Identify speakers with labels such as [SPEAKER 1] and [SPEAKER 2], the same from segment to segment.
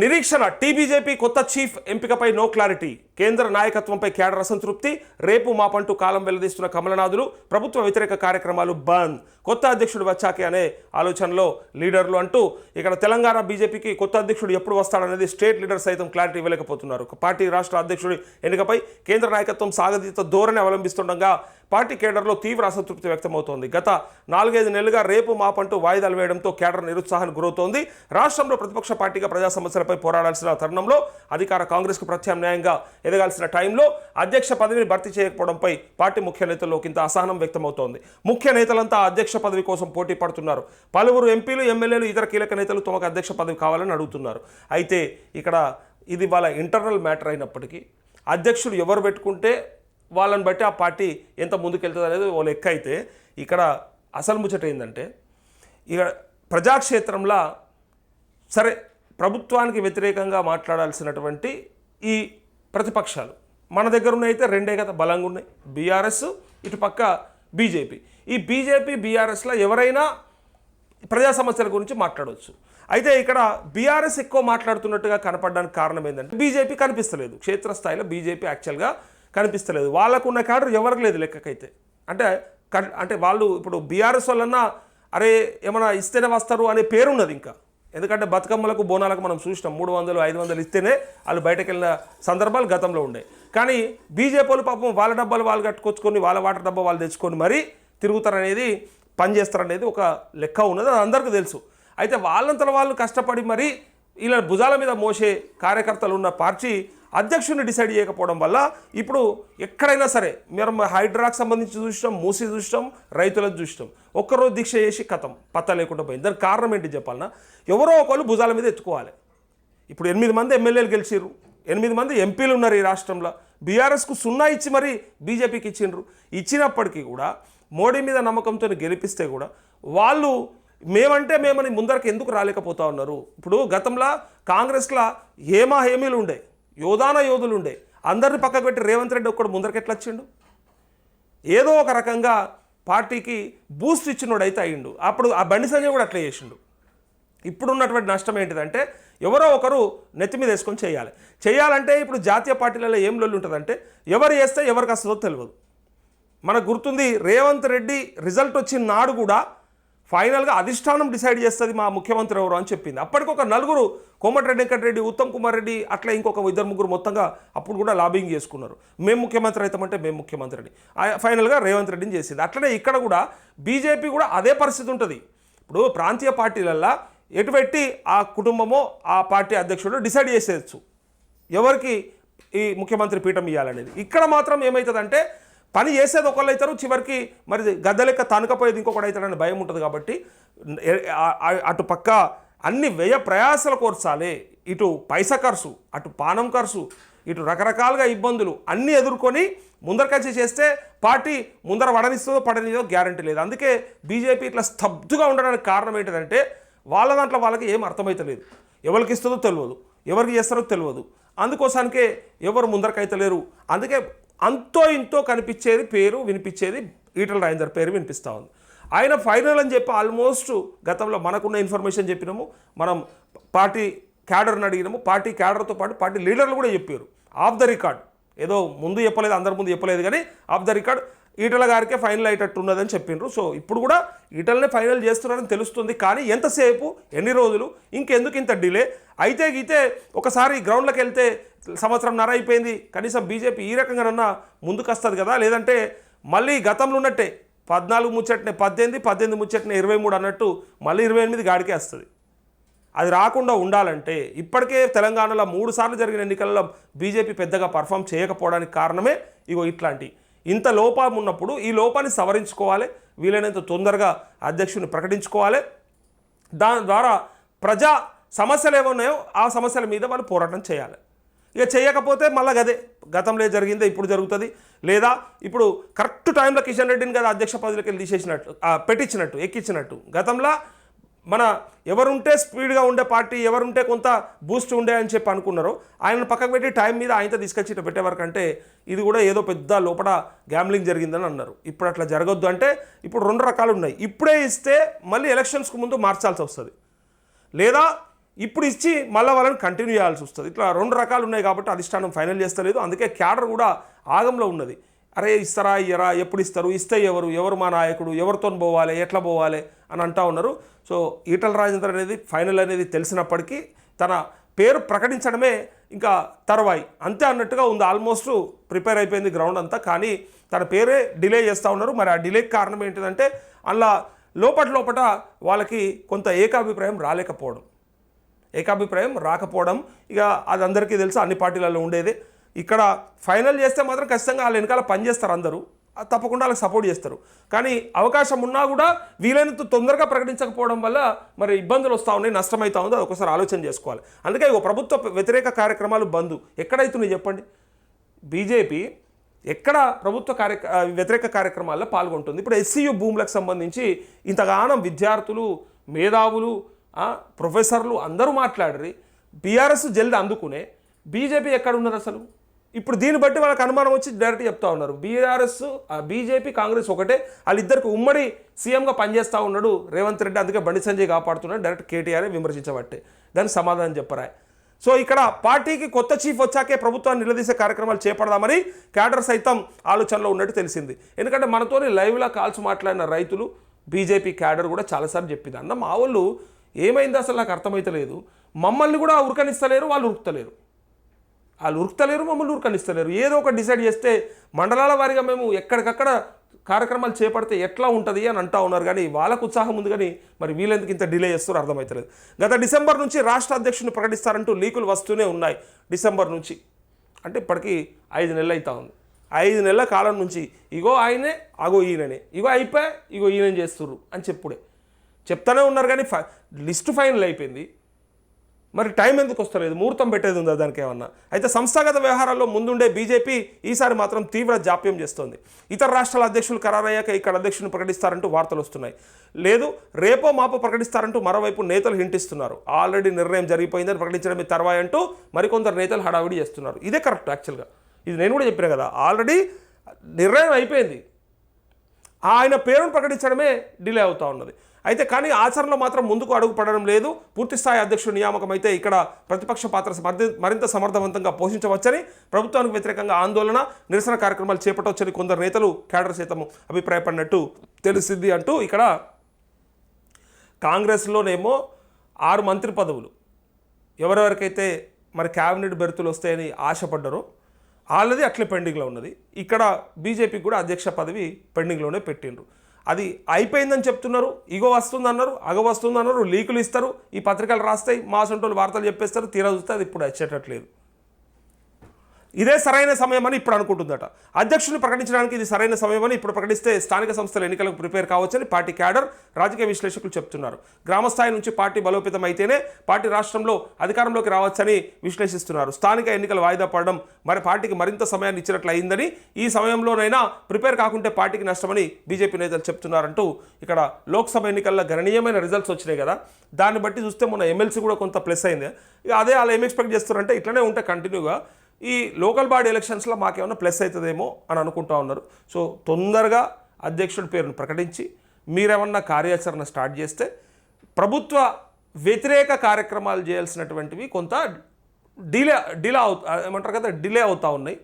[SPEAKER 1] నిరీక్షణ టీబీజేపీ కొత్త చీఫ్ ఎంపికపై నో క్లారిటీ. కేంద్ర నాయకత్వంపై కేడర్ అసంతృప్తి రేపు మాపంటూ కాలం వెల్లదీస్తున్న కమలనాథులు ప్రభుత్వ వ్యతిరేక కార్యక్రమాలు బంద్. కొత్త అధ్యక్షుడు వచ్చాకే అనే ఆలోచనలో లీడర్లు అంటూ ఇక్కడ తెలంగాణ బీజేపీకి కొత్త అధ్యక్షుడు ఎప్పుడు వస్తాడనేది స్టేట్ లీడర్ సైతం క్లారిటీ ఇవ్వలేకపోతున్నారు. పార్టీ రాష్ట్ర అధ్యక్షుడి ఎన్నికపై కేంద్ర నాయకత్వం సాగతీత ధోరణి అవలంబిస్తుండగా పార్టీ కేడర్లో తీవ్ర అసంతృప్తి వ్యక్తమవుతోంది. గత నాలుగైదు నెలలుగా రేపు మాపంటూ వాయిదాలు వేయడంతో కేడర్ నిరుత్సాహానికి గురవుతోంది. రాష్ట్రంలో ప్రతిపక్ష పార్టీగా ప్రజా సమస్యలపై పోరాడాల్సిన తరుణంలో అధికార కాంగ్రెస్కు ప్రత్యామ్నాయంగా ఎదగాల్సిన టైంలో అధ్యక్ష పదవిని భర్తీ చేయకపోవడంపై పార్టీ ముఖ్య నేతల్లో ఇంత అసహనం వ్యక్తమవుతోంది. ముఖ్య నేతలంతా అధ్యక్ష పదవి కోసం పోటీ పడుతున్నారు. పలువురు ఎంపీలు ఎమ్మెల్యేలు ఇతర కీలక నేతలు తమకు అధ్యక్ష పదవి కావాలని అడుగుతున్నారు. అయితే ఇక్కడ ఇది వాళ్ళ ఇంటర్నల్ మ్యాటర్ అయినప్పటికీ అధ్యక్షుడు ఎవరు పెట్టుకుంటే వాళ్ళని బట్టి ఆ పార్టీ ఎంత ముందుకెళ్తుంది అనేది ఓ లెక్క అయితే ఇక్కడ అసలు ముచ్చట ఏంటంటే ఇక ప్రజాక్షేత్రంలో సరే ప్రభుత్వానికి వ్యతిరేకంగా మాట్లాడాల్సినటువంటి ఈ ప్రతిపక్షాలు మన దగ్గర ఉన్నాయి అయితే రెండే కదా బలంగా ఉన్నాయి. బీఆర్ఎస్ ఇటు పక్క బీజేపీ. ఈ బీజేపీ బీఆర్ఎస్లో ఎవరైనా ప్రజా సమస్యల గురించి మాట్లాడవచ్చు అయితే ఇక్కడ బీఆర్ఎస్ ఎక్కువ మాట్లాడుతున్నట్టుగా కనపడడానికి కారణం ఏంటంటే బీజేపీ కనిపిస్తలేదు. క్షేత్రస్థాయిలో బీజేపీ యాక్చువల్గా కనిపిస్తలేదు. వాళ్ళకున్న కాడర్ ఎవరికి లేదు లెక్కకైతే. అంటే అంటే వాళ్ళు ఇప్పుడు బీఆర్ఎస్ వాళ్ళన్నా అరే ఏమైనా ఇస్తేనే వస్తారు అనే పేరు ఉన్నది ఇంకా. ఎందుకంటే బతుకమ్మలకు బోనాలకు మనం చూసినాం. మూడు వందలు ఐదు వందలు ఇస్తేనే వాళ్ళు బయటకు వెళ్ళిన సందర్భాలు గతంలో ఉండే. కానీ బీజేపీలు పాపం వాళ్ళ డబ్బాలు వాళ్ళు కట్టుకొచ్చుకొని వాళ్ళ వాటర్ డబ్బా వాళ్ళు తెచ్చుకొని మరీ తిరుగుతారనేది పనిచేస్తారనేది ఒక లెక్క ఉన్నది అది అందరికీ తెలుసు. అయితే వాళ్ళంతల వాళ్ళు కష్టపడి మరి ఇలా భుజాల మీద మోసే కార్యకర్తలు ఉన్న పార్టీ అధ్యక్షుడిని డిసైడ్ చేయకపోవడం వల్ల ఇప్పుడు ఎక్కడైనా సరే మీరు హైడ్రాక్ సంబంధించి చూసినాం మూసి చూసినాం రైతులకు చూసినాం. ఒక్కరోజు దీక్ష చేసి కథం పత్తా లేకుండా పోయింది. దానికి కారణం ఏంటి చెప్పాలన్నా ఎవరో ఒకళ్ళు భుజాల మీద ఎత్తుకోవాలి. ఇప్పుడు ఎనిమిది మంది ఎమ్మెల్యేలు గెలిచిర్రు. ఎనిమిది మంది ఎంపీలు ఉన్నారు ఈ రాష్ట్రంలో. బీఆర్ఎస్కు సున్నా ఇచ్చి మరీ బీజేపీకి ఇచ్చిండ్రు. ఇచ్చినప్పటికీ కూడా మోడీ మీద నమ్మకంతో గెలిపిస్తే కూడా వాళ్ళు మేమంటే మేమని ముందరకు ఎందుకు రాలేకపోతా ఉన్నారు? ఇప్పుడు గతంలో కాంగ్రెస్లో హేమా హేమీలు ఉండే. యోధాన యోధులు ఉండే అందరిని పక్కకు పెట్టి రేవంత్ రెడ్డి ఒక్కడు ముందరకెట్లా వచ్చిండు ఏదో ఒక రకంగా పార్టీకి బూస్ట్ ఇచ్చినోడు అయితే అయ్యిండు. అప్పుడు ఆ బండి సంజయ్ కూడా అట్లా చేసిండు. ఇప్పుడున్నటువంటి నష్టం ఏంటిదంటే ఎవరో ఒకరు నెత్తి మీద వేసుకొని చేయాలి. చేయాలంటే ఇప్పుడు జాతీయ పార్టీలలో ఏం లొల్లి ఉంటుందంటే ఎవరు చేస్తే ఎవరికి వస్తుందో తెలియదు. మనకు గుర్తుంది రేవంత్ రెడ్డి రిజల్ట్ వచ్చిన నాడు కూడా ఫైనల్గా అధిష్టానం డిసైడ్ చేస్తుంది మా ముఖ్యమంత్రి ఎవరు అని చెప్పింది. అప్పటికొక నలుగురు కోమటిరెడ్డి వెంకటరెడ్డి ఉత్తమ్ కుమార్ రెడ్డి అట్లా ఇంకొక ఇద్దరు ముగ్గురు మొత్తంగా అప్పుడు కూడా లాబింగ్ చేసుకున్నారు. మేము ముఖ్యమంత్రి అవుతామంటే మేము ముఖ్యమంత్రిని. ఫైనల్గా రేవంత్ రెడ్డిని చేసింది. అట్లనే ఇక్కడ కూడా బీజేపీ కూడా అదే పరిస్థితి ఉంటుంది. ఇప్పుడు ప్రాంతీయ పార్టీలల్లో ఎటుపెట్టి ఆ కుటుంబమో ఆ పార్టీ అధ్యక్షుడు డిసైడ్ చేసేయచ్చు. ఎవరికి ఈ ముఖ్యమంత్రి పీఠం ఇవ్వాలనేది ఇక్కడ మాత్రం ఏమవుతుందంటే పని చేసేది ఒకళ్ళు అవుతారు చివరికి మరి గద్ద లెక్క తనకపోయేది ఇంకొకటి అవుతాడని భయం ఉంటుంది కాబట్టి అటు పక్క అన్ని వ్యయ ప్రయాసాలు కోర్చాలి. ఇటు పైసా ఖర్చు అటు పానం ఖర్చు ఇటు రకరకాలుగా ఇబ్బందులు అన్నీ ఎదుర్కొని ముందరకచ్చి చేస్తే పార్టీ ముందర పడనిస్తుందో పడనిదో గ్యారంటీ లేదు. అందుకే బీజేపీ ఇట్లా స్తబ్దుగా ఉండడానికి కారణం ఏంటంటే వాళ్ళ దాంట్లో వాళ్ళకి ఏం అర్థమవుతలేదు ఎవరికి ఇస్తుందో తెలియదు ఎవరికి చేస్తారో తెలియదు అందుకోసానికే ఎవరు ముందరకైతలేరు. అందుకే అంతో ఇంతో కనిపించేది పేరు వినిపించేది ఈటల రాజేందర్ పేరు వినిపిస్తూ ఉంది. ఆయన ఫైనల్ అని చెప్పి ఆల్మోస్ట్ గతంలో మనకున్న ఇన్ఫర్మేషన్ చెప్పినాము. మనం పార్టీ క్యాడర్ని అడిగినాము. పార్టీ క్యాడర్తో పాటు పార్టీ లీడర్లు కూడా చెప్పారు. Off the record. ఏదో ముందు చెప్పలేదు అందరి ముందు చెప్పలేదు కానీ ఆఫ్ ద రికార్డ్. ఈటల గారికే ఫైనల్ అయ్యేటట్టు ఉన్నదని చెప్పిండ్రు. సో ఇప్పుడు కూడా ఈటలనే ఫైనల్ చేస్తున్నారని తెలుస్తుంది. కానీ ఎంతసేపు ఎన్ని రోజులు ఇంకెందుకు ఇంత డిలే? అయితే గీతే ఒకసారి గ్రౌండ్లోకి వెళ్తే సంవత్సరం నర అయిపోయింది కనీసం బీజేపీ ఈ రకంగానన్నా ముందుకొస్తుంది కదా? లేదంటే మళ్ళీ గతంలో ఉన్నట్టే పద్నాలుగు ముచ్చట్నే పద్దెనిమిది పద్దెనిమిది ముచ్చట్నే ఇరవై మూడు అన్నట్టు మళ్ళీ ఇరవై ఎనిమిది గాడికే వస్తుంది. అది రాకుండా ఉండాలంటే ఇప్పటికే తెలంగాణలో మూడు సార్లు జరిగిన ఎన్నికల్లో బీజేపీ పెద్దగా పర్ఫామ్ చేయకపోవడానికి కారణమే ఇగో ఇట్లాంటి ఇంత లోపం ఉన్నప్పుడు ఈ లోపాన్ని సవరించుకోవాలి. వీలైనంత తొందరగా అధ్యక్షుని ప్రకటించుకోవాలి. దాని ద్వారా ప్రజా సమస్యలు ఏమున్నాయో ఆ సమస్యల మీద వాళ్ళు పోరాటం చేయాలి. ఇక చేయకపోతే మళ్ళీ గదే. గతంలో జరిగిందే ఇప్పుడు జరుగుతుంది. లేదా ఇప్పుడు కరెక్ట్ టైంలో కిషన్ రెడ్డిని కదా అధ్యక్ష పదవిలోకి వెళ్ళి తీసేసినట్టు పెట్టించినట్టు ఎక్కించినట్టు. గతంలో మన ఎవరుంటే స్పీడ్గా ఉండే పార్టీ ఎవరుంటే కొంత బూస్ట్ ఉండే అని చెప్పి అనుకున్నారో ఆయన పక్కకు పెట్టి టైం మీద ఆయనతో తీసుకొచ్చి ఇట్లా పెట్టే ఇది కూడా ఏదో పెద్ద లోపల గ్యాంబ్లింగ్ జరిగిందని అన్నారు. ఇప్పుడు అట్లా జరగొద్దు అంటే ఇప్పుడు రెండు రకాలు ఉన్నాయి. ఇప్పుడే ఇస్తే మళ్ళీ ఎలక్షన్స్కి ముందు మార్చాల్సి వస్తుంది. లేదా ఇప్పుడు ఇచ్చి మళ్ళీ వాళ్ళని కంటిన్యూ చేయాల్సి వస్తుంది. ఇట్లా రెండు రకాలు ఉన్నాయి కాబట్టి అధిష్టానం ఫైనల్ చేస్తలేదు. అందుకే క్యాడర్ కూడా ఆగంలో ఉన్నది. అరే ఇస్తారా ఇయ్యరా ఎప్పుడు ఇస్తారు ఇస్తే ఎవరు ఎవరు మా నాయకుడు ఎవరితో పోవాలి ఎట్లా పోవాలి అని అంటా ఉన్నారు. సో ఈటల రాజేందర్ అనేది ఫైనల్ అనేది తెలిసినప్పటికీ తన పేరు ప్రకటించడమే ఇంకా తర్వాయి. అంతే అన్నట్టుగా ఉంది. ఆల్మోస్ట్ ప్రిపేర్ అయిపోయింది గ్రౌండ్ అంతా. కానీ తన పేరే డిలే చేస్తూ ఉన్నారు. మరి ఆ డిలేకి కారణం ఏంటిదంటే అలా లోపట లోపట వాళ్ళకి కొంత ఏకాభిప్రాయం రాలేకపోవడం. ఏకాభిప్రాయం రాకపోవడం ఇక అది అందరికీ తెలుసు. అన్ని పార్టీలలో ఉండేదే. ఇక్కడ ఫైనల్ చేస్తే మాత్రం ఖచ్చితంగా వాళ్ళ వెనకాల పనిచేస్తారు అందరూ. తప్పకుండా వాళ్ళకి సపోర్ట్ చేస్తారు. కానీ అవకాశం ఉన్నా కూడా వీలైనంత తొందరగా ప్రకటించకపోవడం వల్ల మరి ఇబ్బందులు వస్తూ ఉన్నాయి నష్టమవుతా ఉంది అది ఒకసారి ఆలోచన చేసుకోవాలి. అందుకే ఓ ప్రభుత్వ వ్యతిరేక కార్యక్రమాలు బంద్. ఎక్కడైతున్నాయి చెప్పండి? బీజేపీ ఎక్కడ ప్రభుత్వ కార్య వ్యతిరేక కార్యక్రమాల్లో పాల్గొంటుంది? ఇప్పుడు ఎస్సీయు భూములకు సంబంధించి ఇంతగానం విద్యార్థులు మేధావులు ప్రొఫెసర్లు అందరూ మాట్లాడరి బీఆర్ఎస్ జల్ది అందుకునే. బీజేపీ ఎక్కడ ఉన్నది అసలు? ఇప్పుడు దీన్ని బట్టి వాళ్ళకి అనుమానం వచ్చి డైరెక్ట్ చెప్తా ఉన్నారు. బీఆర్ఎస్ బీజేపీ కాంగ్రెస్ ఒకటే. వాళ్ళిద్దరికి ఉమ్మడి సీఎంగా పనిచేస్తూ ఉన్నాడు రేవంత్ రెడ్డి. అందుకే బండి సంజయ్ కాపాడుతున్నాడు. డైరెక్ట్ కేటీఆర్ విమర్శించబట్టే. దానికి సమాధానం చెప్పరా సో ఇక్కడ పార్టీకి కొత్త చీఫ్ వచ్చాకే ప్రభుత్వాన్ని నిలదీసే కార్యక్రమాలు చేపడదామని క్యాడర్ సైతం ఆలోచనలో ఉన్నట్టు తెలిసింది. ఎందుకంటే మనతోని లైవ్లో కాల్స్ మాట్లాడిన రైతులు బీజేపీ క్యాడర్ కూడా చాలాసార్లు చెప్పింది. అన్న మా వాళ్ళు ఏమైంది అసలు నాకు అర్థమైతలేదు. మమ్మల్ని కూడా ఉరకనిస్తలేరు వాళ్ళు ఉరుకుతలేరు. వాళ్ళు ఉరుకుతలేరు మమ్మల్ని ఉరకనిస్తలేరు. ఏదో ఒక డిసైడ్ చేస్తే మండలాల వారిగా మేము ఎక్కడికక్కడ కార్యక్రమాలు చేపడితే ఎట్లా ఉంటుంది అని అంటా ఉన్నారు. కానీ వాళ్ళకు ఉత్సాహం ఉంది కానీ మరి వీళ్ళెందుకు ఇంత డిలే చేస్తారో అర్థమవుతలేదు గత డిసెంబర్ నుంచి రాష్ట్ర అధ్యక్షుని ప్రకటిస్తారంటూ లీకులు వస్తూనే ఉన్నాయి డిసెంబర్ నుంచి. అంటే ఇప్పటికీ ఐదు నెలలు అవుతా ఉంది. ఐదు నెలల కాలం నుంచి ఇగో ఆయనే అగో ఈయననే. ఇగో అయిపోయి ఇగో ఈయన చేస్తుర్రు అని చెప్పుడే. చెప్తానే ఉన్నారు కానీ ఫై లిస్ట్ ఫైనల్ అయిపోయింది. మరి టైం ఎందుకు వస్తలేదు? ముహూర్తం పెట్టేది ఉందా దానికి ఏమన్నా? అయితే సంస్థాగత వ్యవహారాల్లో ముందుండే బీజేపీ ఈసారి మాత్రం తీవ్ర జాప్యం చేస్తోంది. ఇతర రాష్ట్రాల అధ్యక్షులు ఖరారయ్యాక ఇక్కడ అధ్యక్షుని ప్రకటిస్తారంటూ వార్తలు వస్తున్నాయి. లేదు రేపో మాపో ప్రకటిస్తారంటూ మరోవైపు నేతలు హింటిస్తున్నారు ఆల్రెడీ నిర్ణయం జరిగిపోయిందని ప్రకటించడమే తర్వాయి అంటూ మరికొందరు నేతలు హడావిడి చేస్తున్నారు. ఇదే కరెక్ట్ యాక్చువల్గా. ఇది నేను కూడా చెప్పిన కదా ఆల్రెడీ నిర్ణయం అయిపోయింది. ఆయన పేరును ప్రకటించడమే డిలే అవుతూ ఉన్నది. అయితే కానీ ఆచరణలో మాత్రం ముందుకు అడుగు పడడం లేదు. పూర్తిస్థాయి అధ్యక్షుడు నియామకం అయితే ఇక్కడ ప్రతిపక్ష పాత్ర మరింత- మరింత సమర్థవంతంగా పోషించవచ్చని ప్రభుత్వానికి వ్యతిరేకంగా ఆందోళన నిరసన కార్యక్రమాలు చేపట్టవచ్చని కొందరు నేతలు కేడర్ సైతం అభిప్రాయపడినట్టు తెలిసింది అంటూ ఇక్కడ కాంగ్రెస్లోనేమో ఆరు మంత్రి పదవులు. ఎవరెవరికైతే మరి క్యాబినెట్ బెర్తులు వస్తాయని ఆశపడ్డరో ఆల్రెడీ అట్లే పెండింగ్లో ఉన్నది. ఇక్కడ బీజేపీకి కూడా అధ్యక్ష పదవి పెండింగ్లోనే పెట్టిండ్రు. అది అయిపోయిందని చెప్తున్నారు ఇగో వస్తుందన్నారు అగ వస్తుందన్నారు లీకులు ఇస్తారు ఈ పత్రికలు రాస్తాయి మా సొంటోళ్ళు వార్తలు చెప్పేస్తారు తీరా చూస్తే అది ఇప్పుడు వచ్చేటట్లేదు. ఇదే సరైన సమయం అని ఇప్పుడు అనుకుంటుందట. అధ్యక్షుని ప్రకటించడానికి ఇది సరైన సమయం అని ఇప్పుడు ప్రకటిస్తే స్థానిక సంస్థల ఎన్నికలకు ప్రిపేర్ కావచ్చని పార్టీ క్యాడర్ రాజకీయ విశ్లేషకులు చెప్తున్నారు. గ్రామస్థాయి నుంచి పార్టీ బలోపేతం అయితేనే పార్టీ రాష్ట్రంలో అధికారంలోకి రావచ్చని విశ్లేషిస్తున్నారు. స్థానిక ఎన్నికలు వాయిదా పడడం మరి పార్టీకి మరింత సమయాన్ని ఇచ్చినట్లు అయిందని ఈ సమయంలోనైనా ప్రిపేర్ కాకుంటే పార్టీకి నష్టమని బీజేపీ నేతలు చెప్తున్నారంటూ ఇక్కడ లోక్సభ ఎన్నికల్లో గణనీయమైన రిజల్ట్స్ వచ్చినాయి కదా. దాన్ని బట్టి చూస్తే మొన్న ఎమ్మెల్సీ కూడా కొంత ప్లస్ అయింది. ఇక అదే వాళ్ళు ఏం ఎక్స్పెక్ట్ చేస్తారంటే ఇట్లనే ఉంటే కంటిన్యూగా ఈ లోకల్ బాడీ ఎలక్షన్స్లో మాకేమైనా ప్లస్ అవుతుందేమో అని అనుకుంటా ఉన్నారు. సో తొందరగా అధ్యక్షుడి పేరును ప్రకటించి మీరేమన్నా కార్యాచరణ స్టార్ట్ చేస్తే ప్రభుత్వ వ్యతిరేక కార్యక్రమాలు చేయాల్సినటువంటివి కొంత డిలే డిలే అవు ఏమంటారు కదా డిలే అవుతూ ఉన్నాయి.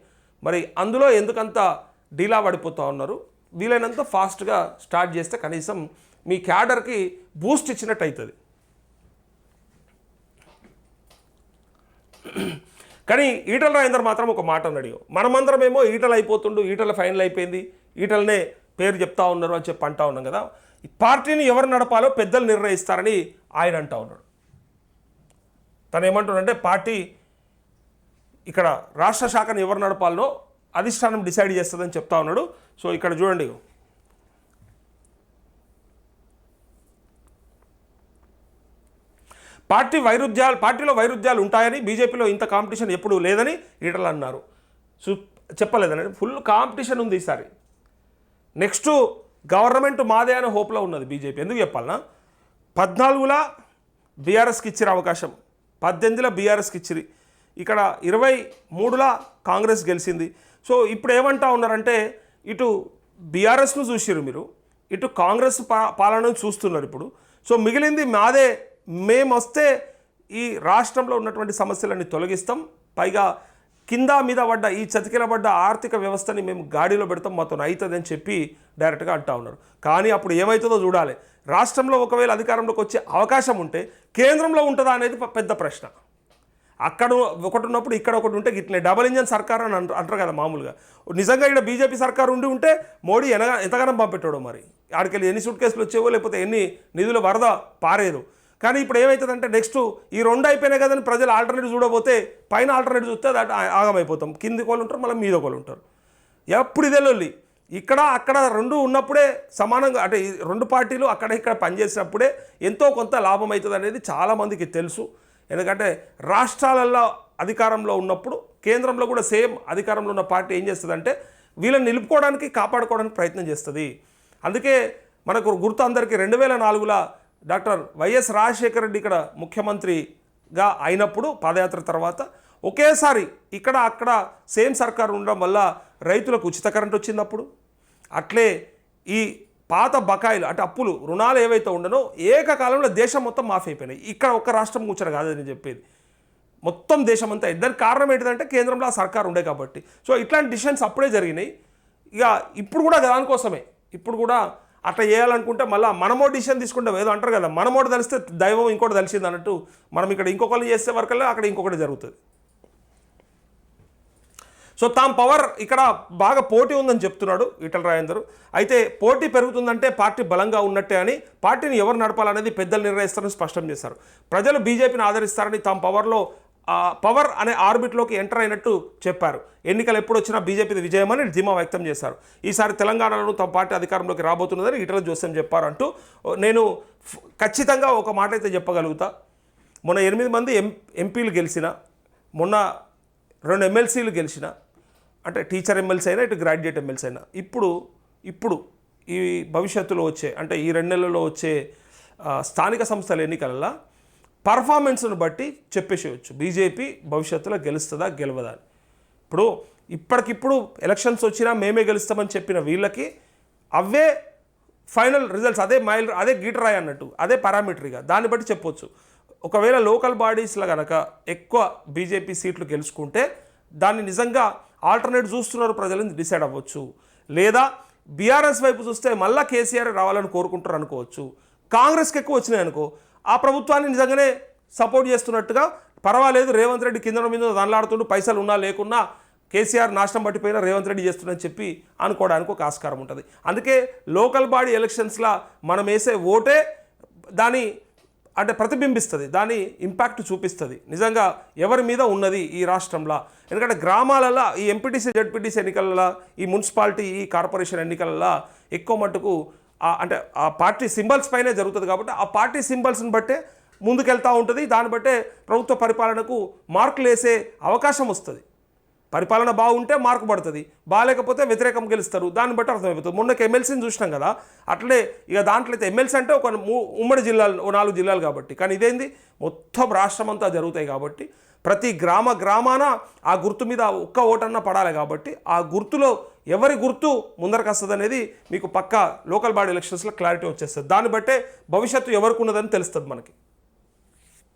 [SPEAKER 1] మరి అందులో ఎందుకంత డీలా పడిపోతూ ఉన్నారు? వీలైనంత ఫాస్ట్గా స్టార్ట్ చేస్తే కనీసం మీ క్యాడర్కి బూస్ట్ ఇచ్చినట్టు అవుతుంది కానీ ఈటల రాజేందర్ మాత్రం ఒక మాట అన్నాడు. మనమందరం ఏమో అయిపోతుండు ఈటల ఫైనల్ అయిపోయింది ఈటలనే పేరు చెప్తా ఉన్నారు అని చెప్పి అంటా ఉన్నాం కదా. ఈ పార్టీని ఎవరు నడపాలో పెద్దలు నిర్ణయిస్తారని ఆయన అంటా ఉన్నాడు. తను ఏమంటున్నాడంటే పార్టీ ఇక్కడ రాష్ట్ర శాఖను ఎవరు నడపాలనో అధిష్టానం డిసైడ్ చేస్తుందని చెప్తా ఉన్నాడు. సో ఇక్కడ చూడండి పార్టీ వైరుధ్యాలు పార్టీలో వైరుధ్యాలు ఉంటాయని బీజేపీలో ఇంత కాంపిటీషన్ ఎప్పుడూ లేదని ఈటలు అన్నారు. సు చెప్పలేదని ఫుల్ కాంపిటీషన్ ఉంది ఈసారి. నెక్స్ట్ గవర్నమెంట్ మాదే అనే హోప్లో ఉన్నది బీజేపీ. ఎందుకు చెప్పాలన్నా పద్నాలుగులా బీఆర్ఎస్కి ఇచ్చిన అవకాశం. పద్దెనిమిదిలో బీఆర్ఎస్కి ఇచ్చిరి ఇక్కడ ఇరవై మూడులా కాంగ్రెస్ గెలిచింది. సో ఇప్పుడు ఏమంటా ఉన్నారంటే ఇటు బీఆర్ఎస్ను చూసిరు మీరు. ఇటు కాంగ్రెస్ పా పాలనను చూస్తున్నారు ఇప్పుడు. సో మిగిలింది మాదే మేము వస్తే ఈ రాష్ట్రంలో ఉన్నటువంటి సమస్యలన్నీ తొలగిస్తాం. పైగా కింద మీద పడ్డ ఈ చతికిల పడ్డ ఆర్థిక వ్యవస్థని మేము గాడిలో పెడతాం. మాతో అవుతుంది అని చెప్పి డైరెక్ట్గా అంటా ఉన్నారు. కానీ అప్పుడు ఏమవుతుందో చూడాలి. రాష్ట్రంలో ఒకవేళ అధికారంలోకి వచ్చే అవకాశం ఉంటే కేంద్రంలో ఉంటుందా అనేది పెద్ద ప్రశ్న. అక్కడ ఒకటి ఉన్నప్పుడు ఇక్కడ ఒకటి ఉంటే ఇట్లే డబల్ ఇంజన్ సర్కార్ అని అంట- అంటారు కదా మామూలుగా. నిజంగా ఇక్కడ బీజేపీ సర్కార్ ఉండి ఉంటే మోడీ ఎనగా ఎంతగానో పంపెట్టాడు మరి. ఆడికెళ్ళి ఎన్ని సూట్ కేసులు వచ్చేవో లేకపోతే ఎన్ని నిధుల వరద పారేదో. కానీ ఇప్పుడు ఏమవుతుందంటే నెక్స్ట్ ఈ రెండు అయిపోయినాయి కదని ప్రజలు ఆల్టర్నేటివ్ చూడబోతే పైన ఆల్టర్నేటివ్ చూస్తే అది ఆ- ఆగమైపోతాం. కింది కోళ్ళు ఉంటారు మళ్ళీ మీద కోళ్ళు ఉంటారు. ఎప్పుడు ఇదే లొల్లి. ఇక్కడ అక్కడ రెండు ఉన్నప్పుడే సమానంగా అంటే రెండు పార్టీలు అక్కడ ఇక్కడ పనిచేసినప్పుడే ఎంతో కొంత లాభం అవుతుంది అనేది చాలామందికి తెలుసు. ఎందుకంటే రాష్ట్రాలలో అధికారంలో ఉన్నప్పుడు కేంద్రంలో కూడా సేమ్ అధికారంలో ఉన్న పార్టీ ఏం చేస్తుందంటే వీళ్ళని నిలుపుకోవడానికి కాపాడుకోవడానికి ప్రయత్నం చేస్తుంది. అందుకే మనకు గుర్తు అందరికీ రెండు వేల నాలుగులో డాక్టర్ వైఎస్ రాజశేఖర రెడ్డి ఇక్కడ ముఖ్యమంత్రిగా అయినప్పుడు పాదయాత్ర తర్వాత ఒకేసారి ఇక్కడ అక్కడ సేమ్ సర్కార్ ఉండడం వల్ల రైతులకు ఉచిత కరెంట్ వచ్చింది అప్పుడు అట్లే ఈ పాత బకాయిలు అంటే అప్పులు రుణాలు ఏవైతే ఉండనో ఏకకాలంలో దేశం మొత్తం మాఫీ అయిపోయినాయి. ఇక్కడ ఒక్క రాష్ట్రం కూర్చొని కాదు నేను చెప్పేది. మొత్తం దేశం అంతా దానికి కారణం ఏంటిదంటే కేంద్రంలో ఆ సర్కార్ ఉండే కాబట్టి. సో ఇట్లాంటి డిసిషన్స్ అప్పుడే జరిగినాయి. ఇక ఇప్పుడు కూడా దానికోసమే. ఇప్పుడు కూడా అట్లా చేయాలనుకుంటే మళ్ళీ మనమో డిసిషన్ తీసుకుంటాం. ఏదో అంటారు కదా మనమోటి తెలిస్తే దైవం ఇంకోటి తెలిసింది అన్నట్టు మనం ఇక్కడ ఇంకొకళ్ళు చేసే వరకల్లా అక్కడ ఇంకొకటి జరుగుతుంది. సో తాము పవర్ ఇక్కడ బాగా పోటీ ఉందని చెప్తున్నాడు ఈటల రాజేందర్. అయితే పోటీ పెరుగుతుందంటే పార్టీ బలంగా ఉన్నట్టే అని పార్టీని ఎవరు నడపాలనేది పెద్దలు నిర్ణయిస్తారని స్పష్టం చేశారు. ప్రజలు బీజేపీని ఆదరిస్తారని తాము పవర్లో పవర్ అనే ఆర్బిట్లోకి ఎంటర్ అయినట్టు చెప్పారు. ఎన్నికలు ఎప్పుడు వచ్చినా బీజేపీది విజయమని ధీమా వ్యక్తం చేశారు. ఈసారి తెలంగాణలో తమ పార్టీ అధికారంలోకి రాబోతున్నదని ఈటల జోస్యం చెప్పారంటూ నేను ఖచ్చితంగా ఒక మాట అయితే చెప్పగలుగుతా. మొన్న ఎనిమిది మంది ఎం ఎంపీలు గెలిచిన మొన్న రెండు ఎమ్మెల్సీలు గెలిచిన అంటే టీచర్ ఎమ్మెల్సీ అయినా ఇటు గ్రాడ్యుయేట్ ఎమ్మెల్సీ అయినా ఇప్పుడు ఇప్పుడు ఈ భవిష్యత్తులో వచ్చే అంటే ఈ రెండు నెలల్లో వచ్చే స్థానిక సంస్థల ఎన్నికలలో పర్ఫార్మెన్స్ను బట్టి చెప్పేసేయచ్చు. బీజేపీ భవిష్యత్తులో గెలుస్తుందా గెలవదా అని. ఇప్పుడు ఇప్పటికిప్పుడు ఎలక్షన్స్ వచ్చినా మేమే గెలుస్తామని చెప్పిన వీళ్ళకి అవే ఫైనల్ రిజల్ట్స్ అదే మైల్ అదే గీటరాయ్ అన్నట్టు అదే పారామీటరీగా దాన్ని బట్టి చెప్పొచ్చు. ఒకవేళ లోకల్ బాడీస్లో కనుక ఎక్కువ బీజేపీ సీట్లు గెలుచుకుంటే దాన్ని నిజంగా ఆల్టర్నేట్ చూస్తున్నారు ప్రజలని డిసైడ్ అవ్వచ్చు. లేదా బీఆర్ఎస్ వైపు చూస్తే మళ్ళీ కేసీఆర్ రావాలని కోరుకుంటారు అనుకోవచ్చు. కాంగ్రెస్కి ఎక్కువ వచ్చినాయి అనుకో ఆ ప్రభుత్వాన్ని నిజంగానే సపోర్ట్ చేస్తున్నట్టుగా పర్వాలేదు రేవంత్ రెడ్డి కింద మీద దానిలాడుతుండు పైసలు ఉన్నా లేకున్నా కేసీఆర్ నాశనం పట్టిపోయినా రేవంత్ రెడ్డి చేస్తుందని చెప్పి అనుకోవడానికి ఒక ఆస్కారం ఉంటుంది. అందుకే లోకల్ బాడీ ఎలక్షన్స్లో మనం వేసే ఓటే దాని అంటే ప్రతిబింబిస్తుంది దాని ఇంపాక్ట్ చూపిస్తుంది. నిజంగా ఎవరి మీద ఉన్నది ఈ రాష్ట్రంలో? ఎందుకంటే గ్రామాలలో ఈ ఎంపీటీసీ జడ్పీటీసీ ఎన్నికలలో ఈ మున్సిపాలిటీ ఈ కార్పొరేషన్ ఎన్నికలలో ఎక్కువ మటుకు అంటే ఆ పార్టీ సింబల్స్ పైనే జరుగుతుంది కాబట్టి ఆ పార్టీ సింబల్స్ని బట్టే ముందుకెళ్తూ ఉంటుంది. దాన్ని బట్టే ప్రభుత్వ పరిపాలనకు మార్కులు వేసే అవకాశం వస్తుంది. పరిపాలన బాగుంటే మార్కు పడుతుంది. బాగాలేకపోతే వ్యతిరేకం గెలుస్తారు. దాన్ని బట్టి అర్థమైపోతుంది. మొన్నకి ఎమ్మెల్సీని చూసినాం కదా అట్లే ఇక దాంట్లో అయితే ఎమ్మెల్సీ అంటే ఒక మూ- ఉమ్మడి జిల్లాలు ఓ నాలుగు జిల్లాలు కాబట్టి. కానీ ఇదేంది? మొత్తం రాష్ట్రం అంతా జరుగుతాయి కాబట్టి ప్రతి గ్రామ గ్రామాన ఆ గుర్తు మీద ఒక్క ఓటన్నా పడాలి కాబట్టి ఆ గుర్తులో ఎవరి గుర్తు ముందరకు వస్తుంది అనేది మీకు పక్క లోకల్ బాడీ ఎలక్షన్స్లో క్లారిటీ వచ్చేస్తుంది. దాన్ని బట్టే భవిష్యత్తు ఎవరికి ఉన్నదని తెలుస్తుంది మనకి.